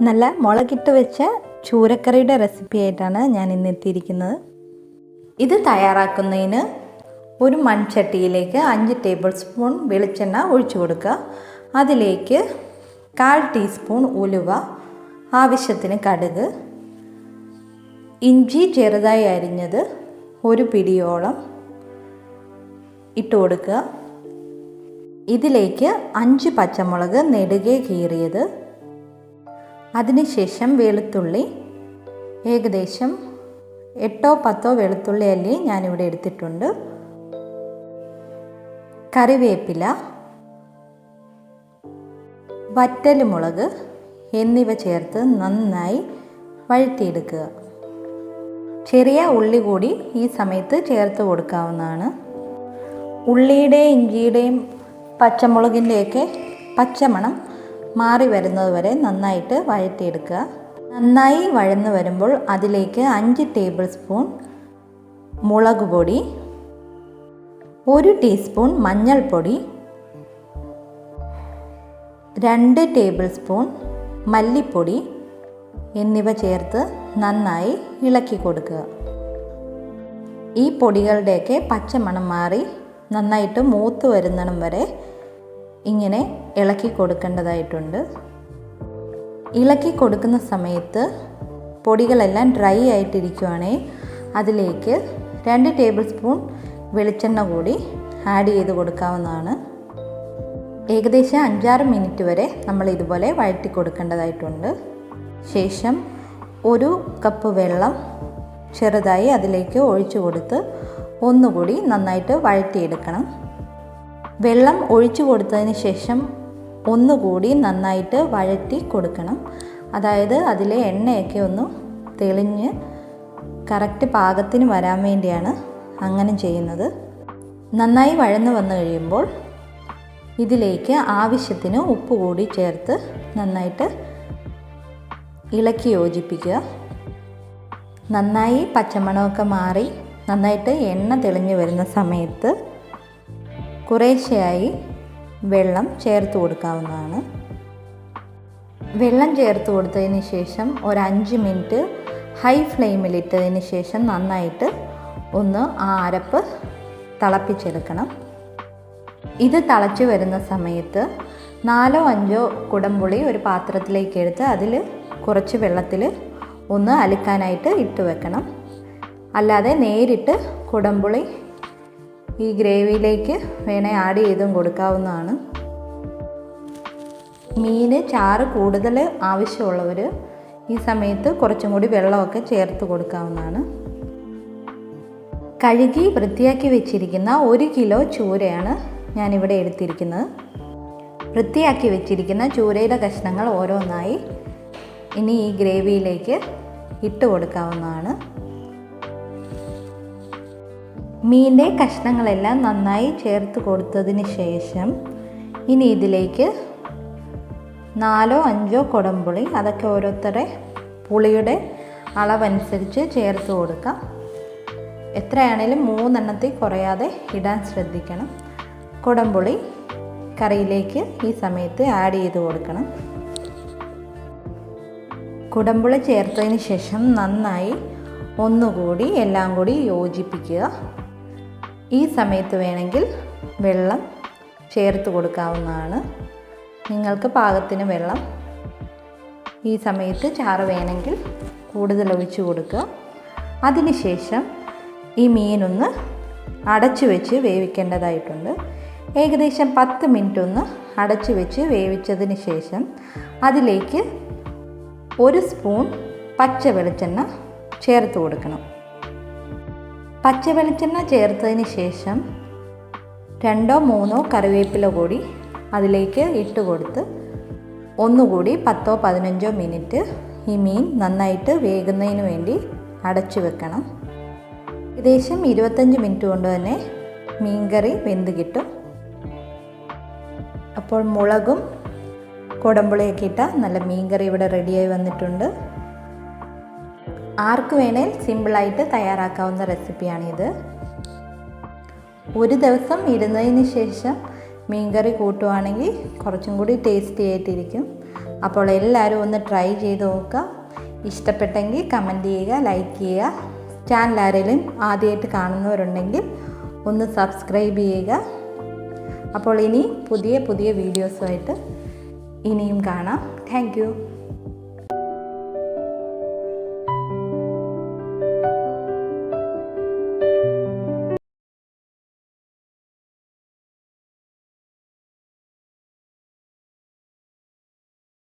നല്ല മുളകിട്ട് വെച്ച ചൂരക്കറിയുടെ റെസിപ്പി ആയിട്ടാണ് ഞാൻ ഇന്ന് എത്തിയിരിക്കുന്നത്. ഇത് തയ്യാറാക്കുന്നതിന് ഒരു മൺചട്ടിയിലേക്ക് അഞ്ച് ടേബിൾ സ്പൂൺ വെളിച്ചെണ്ണ ഒഴിച്ചു കൊടുക്കുക. അതിലേക്ക് കാൽ ടീസ്പൂൺ ഉലുവ ആവശ്യത്തിന് കടുക് ഇഞ്ചി ചെറുതായി അരിഞ്ഞത് ഒരു പിടിയോളം ഇട്ട് കൊടുക്കുക. ഇതിലേക്ക് അഞ്ച് പച്ചമുളക് നെടുകെ കീറിയത് അതിനുശേഷം വെളുത്തുള്ളി ഏകദേശം എട്ടോ പത്തോ വെളുത്തുള്ളി അല്ലി ഞാനിവിടെ എടുത്തിട്ടുണ്ട്. കറിവേപ്പില വറ്റൽമുളക് എന്നിവ ചേർത്ത് നന്നായി വഴറ്റിയെടുക്കുക. ചെറിയ ഉള്ളി കൂടി ഈ സമയത്ത് ചേർത്ത് കൊടുക്കാവുന്നതാണ്. ഉള്ളിയുടെയും ഇഞ്ചിയുടെയും പച്ചമുളകിന്റെയൊക്കെ പച്ചമണം മാറി വരുന്നത് വരെ നന്നായിട്ട് വഴറ്റിയെടുക്കുക. നന്നായി വഴന്നു വരുമ്പോൾ അതിലേക്ക് അഞ്ച് ടേബിൾ സ്പൂൺ മുളക് പൊടി ഒരു ടീസ്പൂൺ മഞ്ഞൾപ്പൊടി രണ്ട് ടേബിൾ സ്പൂൺ മല്ലിപ്പൊടി എന്നിവ ചേർത്ത് നന്നായി ഇളക്കി കൊടുക്കുക. ഈ പൊടികളുടെയൊക്കെ പച്ചമണം മാറി നന്നായിട്ട് മൂത്ത് വരുന്നിടം വരെ ഇങ്ങനെ ഇളക്കി കൊടുക്കേണ്ടതായിട്ടുണ്ട്. ഇളക്കി കൊടുക്കുന്ന സമയത്ത് പൊടികളെല്ലാം ഡ്രൈ ആയിട്ടിരിക്കുവാണേ അതിലേക്ക് രണ്ട് ടേബിൾ സ്പൂൺ വെളിച്ചെണ്ണ കൂടി ആഡ് ചെയ്ത് കൊടുക്കാവുന്നതാണ്. ഏകദേശം അഞ്ചാറ് മിനിറ്റ് വരെ നമ്മൾ ഇതുപോലെ വഴറ്റി കൊടുക്കേണ്ടതായിട്ടുണ്ട്. ശേഷം ഒരു കപ്പ് വെള്ളം ചെറുതായി അതിലേക്ക് ഒഴിച്ചു കൊടുത്ത് ഒന്നുകൂടി നന്നായിട്ട് വഴറ്റിയെടുക്കണം. വെള്ളം ഒഴിച്ചു കൊടുത്തതിന് ശേഷം ഒന്നുകൂടി നന്നായിട്ട് വഴറ്റി കൊടുക്കണം. അതായത് അതിലെ എണ്ണയൊക്കെ ഒന്ന് തെളിഞ്ഞ് കറക്റ്റ് പാകത്തിന് വരാൻ വേണ്ടിയാണ് അങ്ങനെ ചെയ്യുന്നത്. നന്നായി വഴന്നു വന്നു കഴിയുമ്പോൾ ഇതിലേക്ക് ആവശ്യത്തിന് ഉപ്പ് കൂടി ചേർത്ത് നന്നായിട്ട് ഇളക്കി യോജിപ്പിക്കുക. നന്നായി പച്ചമണമൊക്കെ മാറി നന്നായിട്ട് എണ്ണ തെളിഞ്ഞു വരുന്ന സമയത്ത് കുറേശ്ശെയായി വെള്ളം ചേർത്ത് കൊടുക്കാവുന്നതാണ്. വെള്ളം ചേർത്ത് കൊടുത്തതിന് ശേഷം ഒരു അഞ്ച് മിനിറ്റ് ഹൈ ഫ്ലെയിമിലിട്ടതിന് ശേഷം നന്നായിട്ട് ഒന്ന് ആ അരപ്പ് തിളപ്പിച്ചെടുക്കണം. ഇത് തിളച്ച് വരുന്ന സമയത്ത് നാലോ അഞ്ചോ കുടംപുളി ഒരു പാത്രത്തിലേക്ക് എടുത്ത് അതിൽ കുറച്ച് വെള്ളത്തിൽ ഒന്ന് അലക്കാനായിട്ട് ഇട്ട് വെക്കണം. അല്ലാതെ നേരിട്ട് കുടംപുളി ഈ ഗ്രേവിയിലേക്ക് വേണേൽ ആഡ് ചെയ്തും കൊടുക്കാവുന്നതാണ്. മീൻ ചാറ് കൂടുതൽ ആവശ്യമുള്ളവർ ഈ സമയത്ത് കുറച്ചും കൂടി വെള്ളമൊക്കെ ചേർത്ത് കൊടുക്കാവുന്നതാണ്. കഴുകി വൃത്തിയാക്കി വെച്ചിരിക്കുന്ന ഒരു കിലോ ചൂരയാണ് ഞാനിവിടെ എടുത്തിരിക്കുന്നത്. വൃത്തിയാക്കി വെച്ചിരിക്കുന്ന ചൂരയുടെ കഷ്ണങ്ങൾ ഓരോന്നായി ഇനി ഈ ഗ്രേവിയിലേക്ക് ഇട്ട് കൊടുക്കാവുന്നതാണ്. മീനിന്റെ കഷ്ണങ്ങളെല്ലാം നന്നായി ചേർത്ത് കൊടുത്തതിന് ശേഷം ഇനി ഇതിലേക്ക് നാലോ അഞ്ചോ കുടംപുളി അതൊക്കെ ഓരോരുത്തരുടെ പുളിയുടെ അളവനുസരിച്ച് ചേർത്ത് കൊടുക്കാം. എത്രയാണേലും മൂന്നെണ്ണത്തിൽ കുറയാതെ ഇടാൻ ശ്രദ്ധിക്കണം. കുടംപുളി കറിയിലേക്ക് ഈ സമയത്ത് ആഡ് ചെയ്ത് കൊടുക്കണം. കുടംപുളി ചേർത്തതിന് ശേഷം നന്നായി ഒന്നുകൂടി എല്ലാം കൂടി യോജിപ്പിക്കുക. ഈ സമയത്ത് വേണമെങ്കിൽ വെള്ളം ചേർത്ത് കൊടുക്കാവുന്നതാണ്. നിങ്ങൾക്ക് പാകത്തിന് വെള്ളം ഈ സമയത്ത് ചാറ് വേണമെങ്കിൽ കൂടുതൽ ഒഴിച്ച് കൊടുക്കുക. അതിനുശേഷം ഈ മീനൊന്ന് അടച്ചു വെച്ച് വേവിക്കേണ്ടതായിട്ടുണ്ട്. ഏകദേശം പത്ത് മിനിറ്റ് ഒന്ന് അടച്ചു വെച്ച് വേവിച്ചതിന് ശേഷം അതിലേക്ക് ഒരു സ്പൂൺ പച്ച വെളിച്ചെണ്ണ ചേർത്ത് കൊടുക്കണം. പച്ച വെളിച്ചെണ്ണ ചേർത്തതിന് ശേഷം രണ്ടോ മൂന്നോ കറിവേപ്പില കൂടി അതിലേക്ക് ഇട്ട് കൊടുത്ത് ഒന്നുകൂടി പത്തോ പതിനഞ്ചോ മിനിറ്റ് ഈ മീൻ നന്നായിട്ട് വേകുന്നതിന് വേണ്ടി അടച്ചു വെക്കണം. ഏകദേശം ഇരുപത്തഞ്ച് മിനിറ്റ് കൊണ്ട് തന്നെ മീൻകറി വെന്ത് കിട്ടും. അപ്പോൾ മുളകും കുടമ്പുളിയൊക്കെ ഇട്ട നല്ല മീൻകറി ഇവിടെ റെഡിയായി വന്നിട്ടുണ്ട്. ആർക്ക് വേണേൽ സിമ്പിളായിട്ട് തയ്യാറാക്കാവുന്ന റെസിപ്പിയാണിത്. ഒരു ദിവസം ഇരുന്നതിന് ശേഷം മീൻകറി കൂട്ടുവാണെങ്കിൽ കുറച്ചും കൂടി ടേസ്റ്റി ആയിട്ടിരിക്കും. അപ്പോൾ എല്ലാവരും ഒന്ന് ട്രൈ ചെയ്ത് നോക്കുക. ഇഷ്ടപ്പെട്ടെങ്കിൽ കമന്റ് ചെയ്യുക ലൈക്ക് ചെയ്യുക. ചാനൽ ആരെങ്കിലും ആദ്യമായിട്ട് കാണുന്നവരുണ്ടെങ്കിൽ ഒന്ന് സബ്സ്ക്രൈബ് ചെയ്യുക. അപ്പോൾ ഇനി പുതിയ പുതിയ വീഡിയോസുമായിട്ട് ഇനിയും കാണാം. താങ്ക്